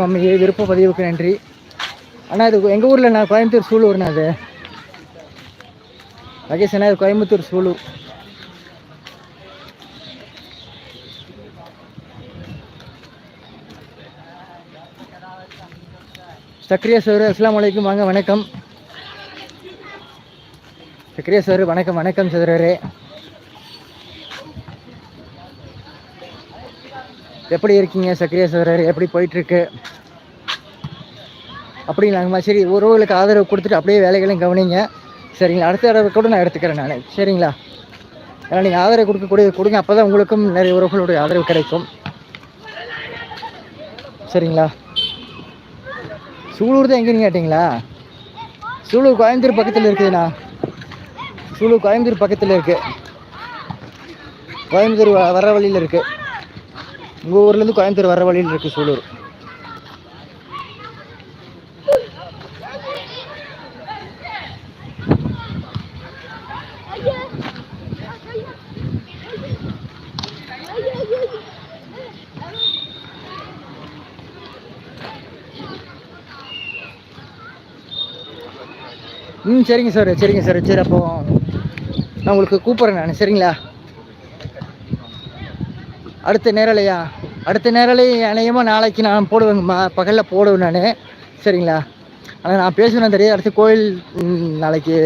Mummy விருப்ப பதிவுக்கு நன்றி. அண்ணா இது எங்கள் ஊரில் நான் கோயம்புத்தூர் சூலூர்ண்ணா அது ராகேஷ் அண்ணா இது கோயம்புத்தூர் சூலூர். சக்ரியா சார் அஸ்லாம் வலைக்கும் வாங்க வணக்கம். சக்ரியா சார் வணக்கம் வணக்கம் சதுரரே எப்படி இருக்கீங்க சக்ரியா சதுரரே எப்படி போயிட்டுருக்கு? அப்படிங்களாங்கம்மா சரி உறவுகளுக்கு ஆதரவு கொடுத்துட்டு அப்படியே வேலைகளையும் கவனிங்க. சரிங்களா அடுத்த தடவை கூட நான் எடுத்துக்கிறேன் நான். சரிங்களா? ஏன்னா நீங்கள் ஆதரவு கொடுக்கக்கூடிய கொடுங்க அப்போ தான் உங்களுக்கும் நிறைய உறவுகளுடைய ஆதரவு கிடைக்கும். சரிங்களா? சூலூர் தான் எங்கேன்னு கேட்டிங்களா? சூலூர் கோயம்புத்தூர் பக்கத்தில் இருக்குதுண்ணா. சூலூர் கோயம்புத்தூர் பக்கத்தில் இருக்குது கோயம்புத்தூர் வ- வர வழியில் இருக்குது உங்கள் ஊர்லேருந்து கோயம்புத்தூர் வர வழியில் இருக்கு சூலூர். ம் சரிங்க சார் சரிங்க சார் சரி அப்போ நான் உங்களுக்கு கூப்பிட்றேன் நான் சரிங்களா? அடுத்த நேரலையா? அடுத்த நேரலை அநேகமாக நாளைக்கு நான் போடுவேங்கம்மா பகலில் போடுவேன் நான். சரிங்களா? ஆனால் நான் பேசணும் தெரியாது. அடுத்து கோயில் நாளைக்கு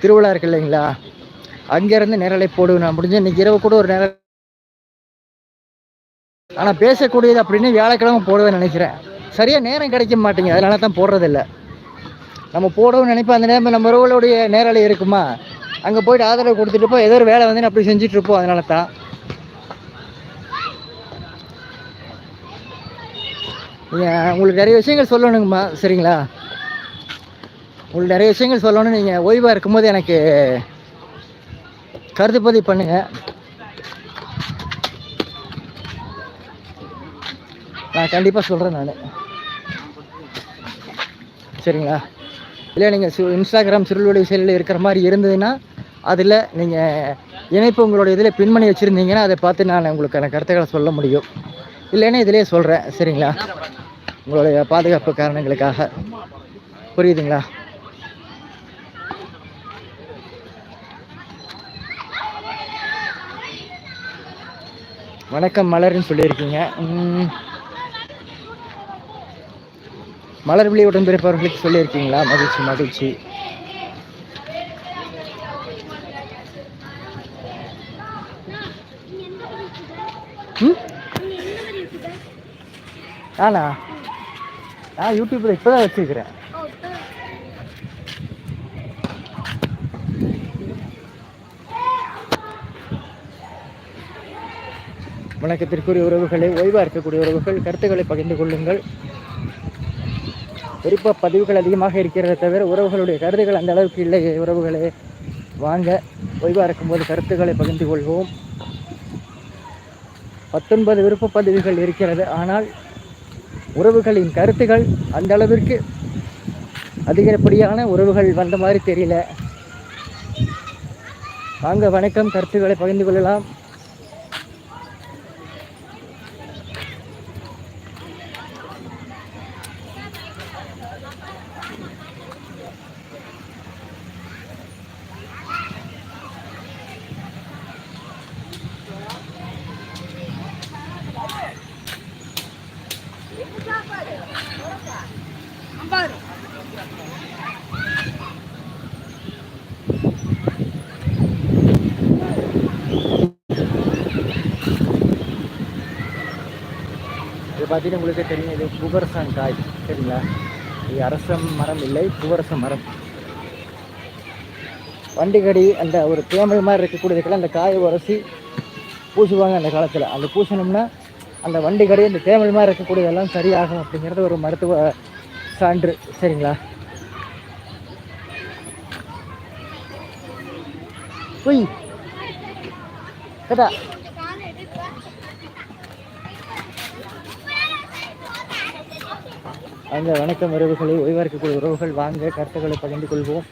திருவிழா இருக்கு இல்லைங்களா? அங்கேருந்து நேரலை போடுவேன் நான். முடிஞ்சு இன்றைக்கி இரவு கூட ஒரு நேரம் ஆனால் பேசக்கூடியது அப்படின்னு வியாழக்கிழமை போடுவேன் நினைக்கிறேன். சரியாக நேரம் கிடைக்க மாட்டேங்குது. அதனால தான் போடுறதில்ல. நம்ம போடணும்னு நினைப்போம். அந்த நேரம் நம்ம உறவுகளுடைய நேரலை இருக்குமா? அங்கே போயிட்டு ஆதரவு கொடுத்துட்டு இருப்போம் ஏதோ ஒரு வேலை வந்து அப்படி செஞ்சுட்டு இருப்போம். அதனால தான். உங்களுக்கு நிறைய விஷயங்கள் சொல்லணுங்கம்மா. சரிங்களா? உங்களுக்கு நிறைய விஷயங்கள் சொல்லணும் நீங்கள் ஓய்வாக இருக்கும்போது எனக்கு கருத்து பதிவு பண்ணுங்கள் நான் கண்டிப்பாக சொல்கிறேன் நான். சரிங்களா? இல்லை நீங்கள் சு இன்ஸ்டாகிராம் சிறுவடி செயலில் இருக்கிற மாதிரி இருந்ததுன்னா அதில் நீங்கள் இணைப்பு உங்களோட இதில் பின் பண்ணி வச்சுருந்தீங்கன்னா அதை பார்த்து நான் உங்களுக்கான கருத்துக்களை சொல்ல முடியும். இல்லைன்னா இதிலே சொல்கிறேன் சரிங்களா? உங்களுடைய பாதுகாப்பு காரணங்களுக்காக. புரியுதுங்களா? வணக்கம் மலர்னு சொல்லியிருக்கீங்க. மலர் விழி உடன்பிறப்பவர்களுக்கு சொல்லியிருக்கீங்களா? மகிழ்ச்சி மகிழ்ச்சி. ஆனா நானா யூடியூப்பில் இப்போ தான் வச்சுருக்கிறேன் வணக்கத்திற்குரிய உறவுகளை ஓய்வாக இருக்கக்கூடிய உறவுகள் கருத்துக்களை பகிர்ந்து கொள்ளுங்கள். குறிப்பாக பதிவுகள் அதிகமாக இருக்கிறத தவிர உறவுகளுடைய கருத்துக்கள் அந்த அளவுக்கு இல்லை. உறவுகளே வாங்க. ஓய்வாக இருக்கும்போது கருத்துக்களை பகிர்ந்து கொள்வோம். பத்தொன்பது விருப்ப பதிவுகள் இருக்கிறது. ஆனால் உறவுகளின் கருத்துகள் அந்த அளவிற்கு அதிகப்படியான உறவுகள் வந்த மாதிரி தெரியல. வாங்க வணக்கம். கருத்துக்களை பகிர்ந்து கொள்ளலாம். இது பார்த்தீங்கன்னா உங்களுக்கு தெரியும் இது புகரசான் காய் சரிங்களா? இது அரச மரம் இல்லை புவரச மரம். வண்டிகடி அந்த ஒரு தேமல் மாதிரி இருக்கக்கூடியதுக்கெல்லாம் அந்த காயை உரசி பூசுவாங்க அந்த காலத்தில். அந்த பூசணும்னா அந்த வண்டிகடி அந்த தேமல் மாதிரி இருக்கக்கூடியதெல்லாம் சரியாகும் அப்படிங்கிறது ஒரு மருத்துவ சான்று சரிங்களா? உய் கேட்டா அந்த வணக்கம் உறவுகளை ஓய்வாக இருக்கக்கூடிய உறவுகள் வாங்க கருத்துக்களை பகிர்ந்து கொள்வோம்.